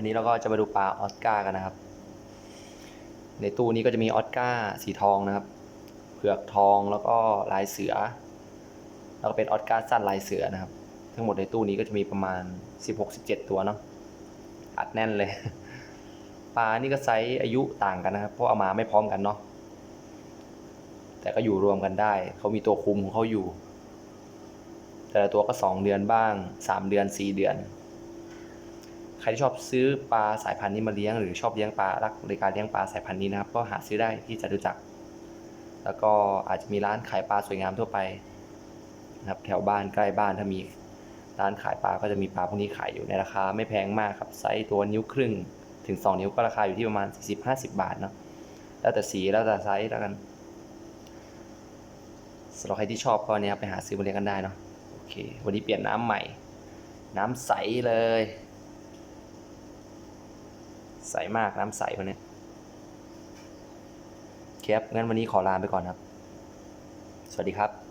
วันนี้เราก็จะมาดูปลาออสการ์กันนะครับ ในตู้นี้ก็จะมีออสการ์สีทองนะครับ เผือกทองแล้วก็ลายเสือ แล้วก็เป็นออสการ์สั้นลายเสือนะครับ ทั้งหมดในตู้นี้ก็จะมีประมาณ 16-17 ตัวเนาะ อัดแน่นเลย ปลานี่ก็ไซส์อายุต่างกันนะครับ เพราะเอามาไม่พร้อมกันเนาะ แต่ก็อยู่รวมกันได้ เขามีตัวคุมของเขาอยู่ แต่ละตัวก็สองเดือนบ้างสามเดือนสี่เดือน รที่ชอบซื้อปลาสายพันธุ์นี้มาเลี้ยง หรือชอบเลี้ยงปลารักในการเลี้ยงปลาสายพันธุ์นี้นะครับ ก็หาซื้อได้ที่จตุจักรแล้วก็อาจจะมีร้านขายปลาสวยงามทั่วไปนะครับแถวบ้านใกล้บ้านถ้ามีร้านขายปลาก็จะมีปลาพวกนี้ขายอยู่ในราคาไม่แพงมากครับไซส์ตัวนิ้วครึ่ง ถึง 2 นิ้วก็ราคาอยู่ที่ประมาณ 40-50 บาทเนาะแล้วแต่สีแล้วแต่ไซส์แล้วกันสำหรับใครที่ชอบก็เนี่ยครับไปหาซื้อมาเลี้ยงกันได้เนาะโอเค วันนี้เปลี่ยนน้ำใหม่ น้ำใสเลย ใสมากน้ำใสวันนี้ครับงั้นวันนี้ขอลาไปก่อนครับ สวัสดีครับ